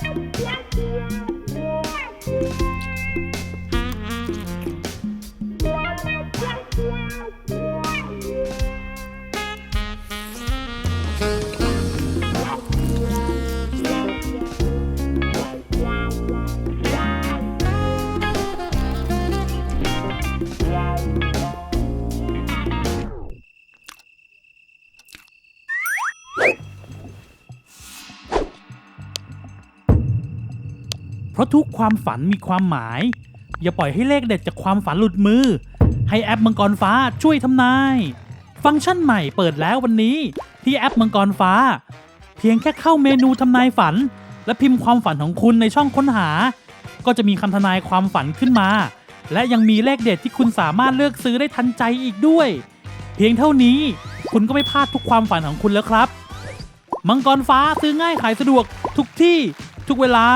Yes. เพราะทุกความฝันมีความหมาย อย่าปล่อยให้เลขเด็ดจากความฝันหลุดมือ ให้แอปมังกรฟ้าช่วยทำนาย ฟังก์ชันใหม่เปิดแล้ววันนี้ ที่แอปมังกรฟ้า เพียงแค่เข้าเมนูทำนายฝัน และพิมพ์ความฝันของคุณในช่องค้นหา ก็จะมีคำทำนายความฝันขึ้นมา และยังมีเลขเด็ดที่คุณสามารถเลือกซื้อได้ทันใจอีกด้วย เพียงเท่านี้คุณก็ไม่พลาดทุกความฝันของคุณแล้วครับ มังกรฟ้าซื้อง่ายขายสะดวกทุกที่ทุกเวลา